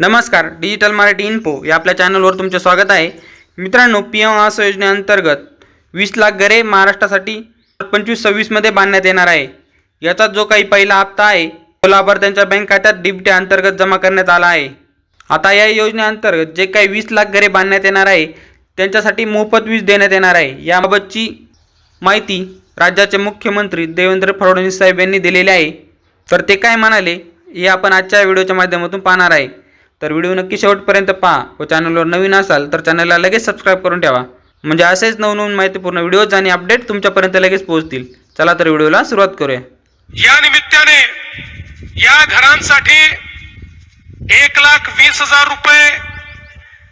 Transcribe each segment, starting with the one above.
नमस्कार digital Marathi info या आपल्या चॅनलवर तुमचे स्वागत आहे. मित्रांनो पी एम आवास योजनेअंतर्गत वीस लाख घरे महाराष्ट्रासाठी पंचवीस सव्वीसमध्ये बांधण्यात येणार आहे. याचा जो काही पहिला हप्ता आहे तो लाभार्थ्यांच्या बँक खात्यात डीबीटी अंतर्गत जमा करण्यात आला आहे. आता या योजनेअंतर्गत जे काही वीस लाख घरे बांधण्यात येणार आहे त्यांच्यासाठी मोफत वीज देण्यात येणार आहे. याबाबतची माहिती राज्याचे मुख्यमंत्री देवेंद्र फडणवीस साहेब यांनी दिलेली आहे. तर ते काय म्हणाले हे आपण आजच्या व्हिडिओच्या माध्यमातून पाहणार आहे. तर व्हिडिओ नक्की शेवटपर्यंत पहा. व चॅनलवर नवीन असाल तर चॅनलला लगेच सबस्क्राईब करून ठेवा. म्हणजे असेच नवनवीन माहितीपूर्ण व्हिडिओज आणि अपडेट तुमच्यापर्यंत लगेच पोहोचतील. चला तर व्हिडिओला सुरुवात करूया. या निमित्ताने या घरांसाठी एक लाख वीस हजार रुपये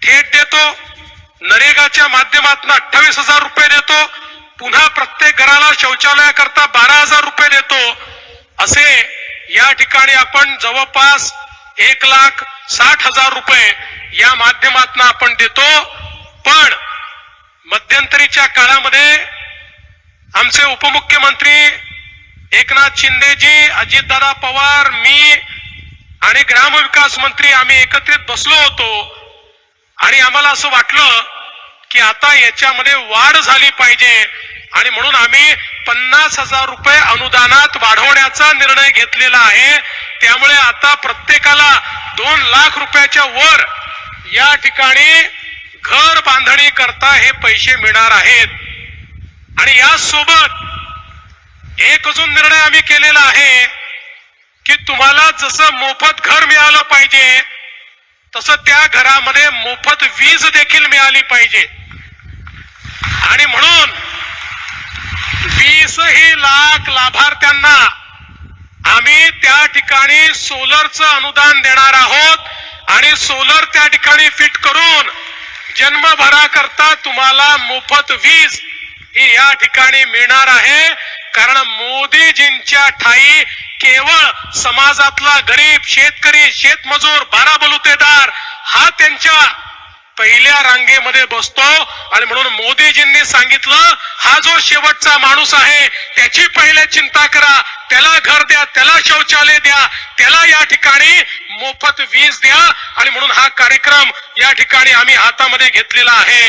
थेट देतो. नरेगाच्या माध्यमातून अठ्ठावीस हजार रुपये देतो. पुन्हा प्रत्येक घराला शौचालयाकरता बारा हजार रुपये देतो. असे या ठिकाणी आपण जवळपास एक लाख साठ हजार रुपये या माध्यमातून आपण देतो. पण मध्यंतरीच्या काळामध्ये आमचे उपमुख्यमंत्री एकनाथ शिंदेजी अजितदादा पवार मी आणि ग्रामविकास मंत्री आम्ही एकत्रित बसलो होतो. आणि आम्हाला असं वाटलं की आता याच्यामध्ये वाढ झाली पाहिजे. आणि म्हणून आम्ही पन्नास हजार रुपये अनुदानात वाढवण्याचा निर्णय घेतलेला आहे. त्यामुळे आता प्रत्येकाला दोन लाख रुपयाच्या वर या ठिकाणी घर बांधणी करता हे पैसे मिळणार आहेत. आणि यासोबत एक अजून निर्णय आम्ही केलेला आहे की तुम्हाला जसं मोफत घर मिळालं पाहिजे तसं त्या घरामध्ये मोफत वीज देखील मिळाली पाहिजे. आणि म्हणून वीस ही लाख लाभार्थ्यांना त्या ठिकाणी सोलरचं अनुदान देणार आहोत आणि सोलर त्या ठिकाणी फिट करून जन्मभराकरता तुम्हाला मोफत वीज ही या ठिकाणी मिळणार आहे. कारण मोदीजींच्या ठाई केवळ समाजातला गरीब शेतकरी शेतमजूर बारा बलुतेदार हा त्यांच्या पहिल्या रांगेमध्ये बसतो. आणि म्हणून मोदीजींनी सांगितलं हा जो शेवटचा माणूस आहे त्याची पहिले चिंता करा त्याला द्या त्याला शौचालय द्या त्याला या ठिकाणी मोफत वीज द्या आणि म्हणून हा कार्यक्रम या ठिकाणी आम्ही हातामध्ये घेतलेला आहे.